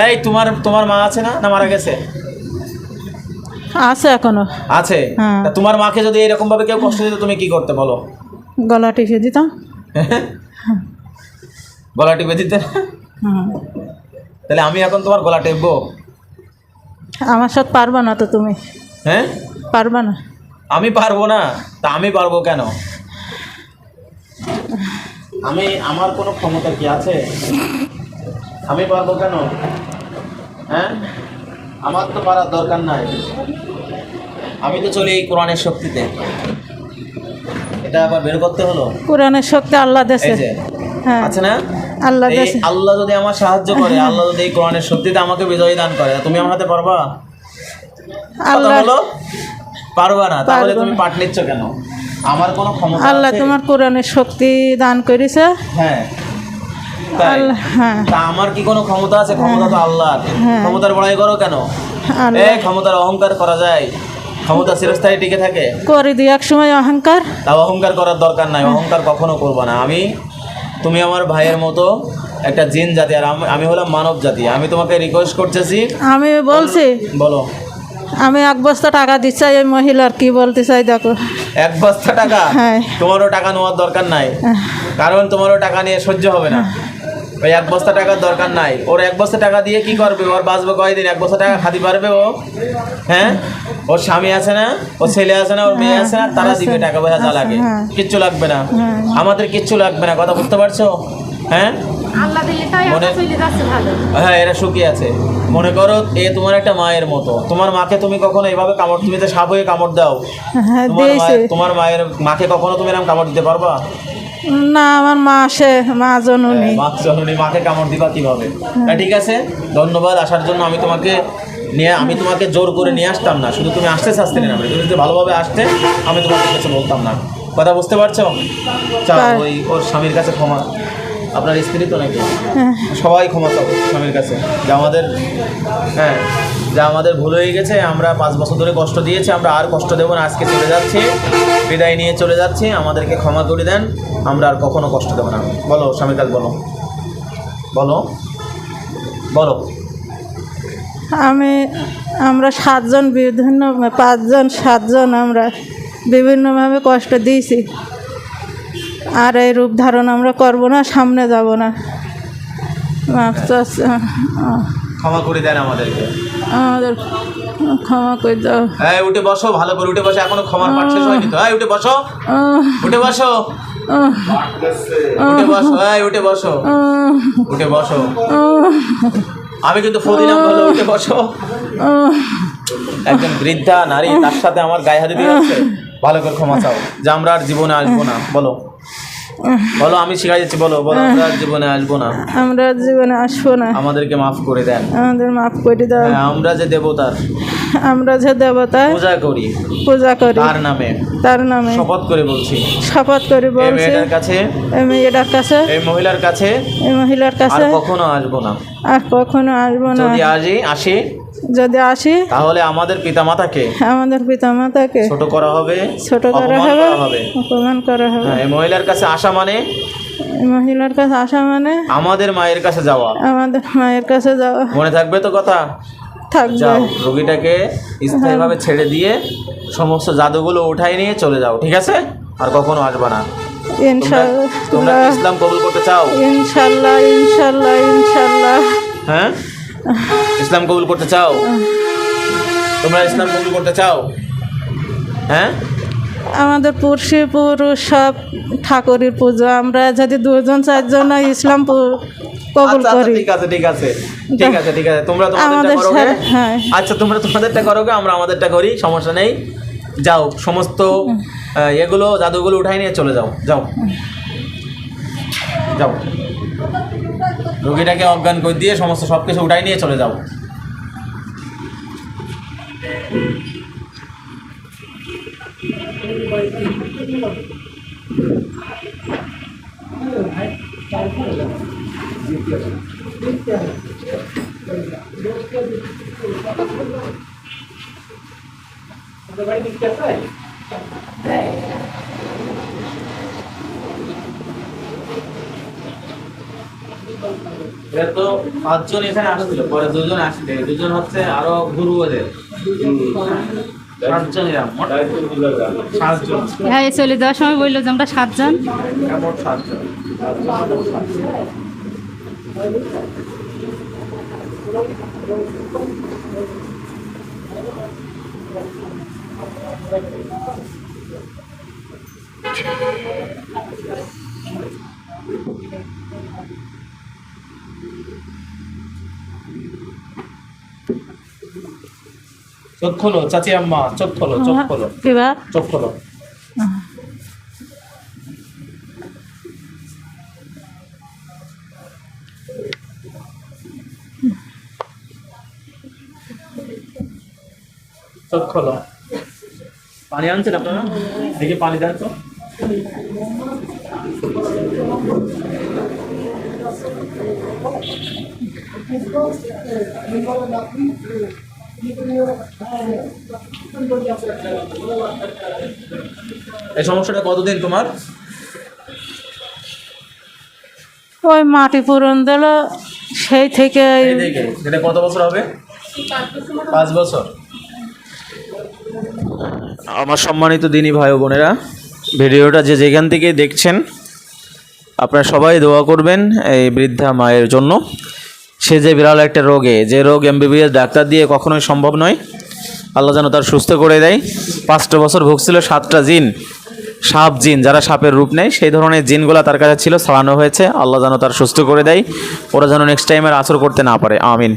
এই তোমার তোমার মা আছে না? না মারা গেছে? আছে এখনও। আছে? হ্যাঁ। তোমার মাকে যদি এরকম ভাবে কেউ কষ্ট দিত তুমি কি করতে বলো? গলা টিপে দিতাম গলা টিপে দিতে? হুম। তাহলে আমি এখন তোমার গলা টেপবো? আমার সাথে পারবা না তো তুমি। হ্যাঁ? পারবা না। আমি পারব না? তা আমি পারব কেন? আমি আমার কোনো ক্ষমতা কি আছে? আমি পারব কেন? হ্যাঁ? আমার তো পারার দরকার নাই। আমি তো চলি এই কোরআনের শক্তিতে। এটা আবার বের করতে হলো? কোরআনের শক্তি আল্লাহ দেশে। আছে না? আল্লাহ আল্লাহ যদি আমার সাহায্য করে আল্লাহ যদি এই কোরআনের শক্তিতে আমাকে বিজয়ী দান করে তুমি আমার হাতে পারবা? আল্লাহ বলো। পারবা না। তাহলে তুমি পাঠ নিচ্ছ কেন? আমার কোনো ক্ষমতা আল্লাহ তোমার কোরআনের শক্তি দান করেছে। হ্যাঁ। হ্যাঁ। তা আমার কি কোনো ক্ষমতা আছে? ক্ষমতা তো আল্লাহ হ্যাঁ। ক্ষমতার বড়াই করো কেন? এই ক্ষমতার অহংকার করা যায়। ক্ষমতা চিরস্থায়ী টিকে থাকে। করে দিই এক সময় অহংকার? তা অহংকার করার দরকার নাই। অহংকার কখনো করব না। আমি তুমি আমার ভাইয়ের মতো একটা জিন জাতি আর আমি- আমি হলাম মানব জাতি। আমি তোমাকে রিকোয়েস্ট করতেছি। আমি বলছি বলো। আমি এক বস্তা টাকা দিচ্ছি এই মহিলার কি বলতে চাই দেখো। এক বস্তা টাকা? হ্যাঁ। তোমারও টাকা নেওয়ার দরকার নাই। কারণ তোমারও টাকা নিয়ে সহ্য হবে না। ওই এক বস্তা টাকার দরকার নাই। ওর এক বস্তা টাকা দিয়ে কি করবে? ওর বাঁচবে কয়দিন? এক বস্তা টাকা খাতে পারবে ও? হ্যাঁ? ওর স্বামী আছে না? ওর ছেলে আছে না? ওর মেয়ে আছে না? তারা দিবে টাকা পয়সা যা লাগে হ্যাঁ। কিচ্ছু লাগবে না। হ্যাঁ। আমাদের কিচ্ছু লাগবে না। কথা বুঝতে পারছ? হ্যাঁ? আল্লাহ দিলে তাই আমরা চলে যাচ্ছে ভালো। হ্যাঁ এরা সুখী আছে। মনে করো এ তোমার একটা মায়ের মতো। তোমার মাকে তুমি কখনো এভাবে কামড় তুমি তো সাপ হয়ে কামড় দাও? হ্যাঁ তোমার মায়ের- তোমার মায়ের মাকে কখনো তুমি এরকম কামড় দিতে পারবা? না আমার মা আসে মা জননী। মা জননী মাকে কামড় দিবা কীভাবে? তা ঠিক আছে ধন্যবাদ আসার জন্য আমি তোমাকে নিয়ে আমি তোমাকে জোর করে নিয়ে আসতাম না শুধু তুমি আসতে আসতে না তুমি যদি ভালোভাবে আসতে আমি তোমাকে কিছু বলতাম না। কথা বুঝতে পারছ? চা ওই ওর স্বামীর কাছে ক্ষমা। আপনার স্ত্রী তো নাকি। সবাই ক্ষমা চাও স্বামীর কাছে। যে আমাদের হ্যাঁ যে আমাদের ভুল হয়ে গেছে, আমরা পাঁচ বছর ধরে কষ্ট দিয়েছি, আমরা আর কষ্ট দেবো না, আজকে চলে যাচ্ছি, বিদায় নিয়ে চলে যাচ্ছি, আমাদেরকে ক্ষমা করে দেন, আমরা আর কখনো কষ্ট দেবো না। বলো স্বামীর কাজ বলো। বলো। বলো। আমি, আমরা সাতজন, বিভিন্ন পাঁচজন, সাতজন আমরা বিভিন্নভাবে কষ্ট দিয়েছি। আর এই রূপ ধারণ আমরা করব না সামনে যাব না। মাফ। ক্ষমা করে দেন আমাদেরকে। আমাদের ক্ষমা করে দাও। হ্যাঁ উঠে বসো ভালো করে উঠে বসো এখনও ক্ষমার পাঠ শেষ হয়নি তো। হ্যাঁ উঠে বসো। উঠে বসো। উঠে বসো হ্যাঁ উঠে বসো। উঠে বসো। আমি কিন্তু বলো উঠে বসো। একজন বৃদ্ধা নারী তার সাথে আমার গায়ে হাতে দিয়ে আছে। ভালো করে ক্ষমা চাও যে আমরা আর জীবনে আসব না। বলো। বলো আমি শিখাই যাচ্ছি বলো বলো আমরা আর জীবনে আসব না। আমরা জীবনে আসব না। আমাদেরকে মাফ করে দেন। আমাদের মাফ করে দাও। হ্যাঁ, আমরা যে দেবতার আমরা যে দেবতায় পূজা করি পূজা করি তার নামে। তার নামে। শপথ করে বলছি। শপথ করে এই বলছি। মেয়েটার কাছে এই মেয়েটার কাছে। এই মহিলার কাছে এই মহিলার আর কাছে কখনো আসব না। আর কখনো আসব না। যদি আজই আসি। যদি আসি তাহলে আমাদের পিতামাতাকে আমাদের পিতা মাতাকে ছোট করা হবে ছোট করা হবে অপমান করা হবে। হ্যাঁ, এই মহিলার কাছে আসা মানে? মহিলার কাছে আসা মানে? আমাদের মায়ের কাছে যাওয়া। আমাদের মায়ের কাছে যাওয়া। মনে থাকবে তো কথা? থাকবে। রোগীটাকে স্থায়ীভাবে ছেড়ে দিয়ে সমস্ত জাদুগুলো উঠাই নিয়ে চলে যাও ঠিক আছে? আর কখনো আসবে না। তোমরা ইনশাল্লাহ। তোমরা ইসলাম কবুল করতে চাও? ইনশাল্লাহ ইনশাল্লাহ ইনশাল্লাহ। হ্যাঁ? ইসলাম কবুল করতে চাও? তোমরা ইসলাম কবুল করতে চাও? হ্যাঁ? আমাদের পুরুষে পুরুষ সব ঠাকুরের পুজো আমরা যদি দুজন চারজন ইসলাম কবুল আচ্ছা, আচ্ছা, করি। ঠিক আছে ঠিক আছে ঠিক আছে ঠিক আছে। তোমরা তোমাদেরটা করো হ্যাঁ। আচ্ছা তোমরা তোমাদেরটা করো আমরা আমাদেরটা করি সমস্যা নেই। যাও সমস্ত এগুলো জাদুগুলো উঠাই নিয়ে চলে যাও যাও। যাও। রোগীটাকে অজ্ঞান করে দিয়ে সমস্ত সব কিছু উঠাই নিয়ে চলে যাব। দেখতে এরা তো পাঁচজন এখানে আসছিল পরে দুজন আসছে। দুজন হচ্ছে আরও গুরু ওদের। হ্যাঁ এই চলে যাওয়ার সময় বলল যে আমরা সাতজন। সাতজন। চোখ খোলো চাচি আম্মা চোখ খোলো চোখ খোলো। চোখ খোলো। চোখ খোলো। পানি আনছেন আপনারা? দেখি পানি দেন তো। এই সমস্যাটা কতদিন তোমার? ওই মাটি পূরণ দিল সেই থেকে এটা কত বছর হবে? পাঁচ বছর। আমার সম্মানিত দিনী ভাই বোনেরা ভিডিওটা যে যেখান থেকে দেখছেন আপনারা সবাই দোয়া করবেন এই বৃদ্ধা মায়ের জন্য। সে যে বিড়াল একটা রোগে, যে রোগ এমবিবিএস ডাক্তার দিয়ে কখনোই সম্ভব নয়। আল্লাহ যেন তার সুস্থ করে দেয়। পাঁচটা বছর ভুগছিল সাতটা জিন, সাপ জিন, যারা সাপের রূপ নেয়, সেই ধরনের জিনগুলা তার কাছে ছিল, ছাড়ানো হয়েছে। আল্লাহ যেন তার সুস্থ করে দেয়। ওরা যেন নেক্সট টাইমের আসর করতে না পারে। আমিন।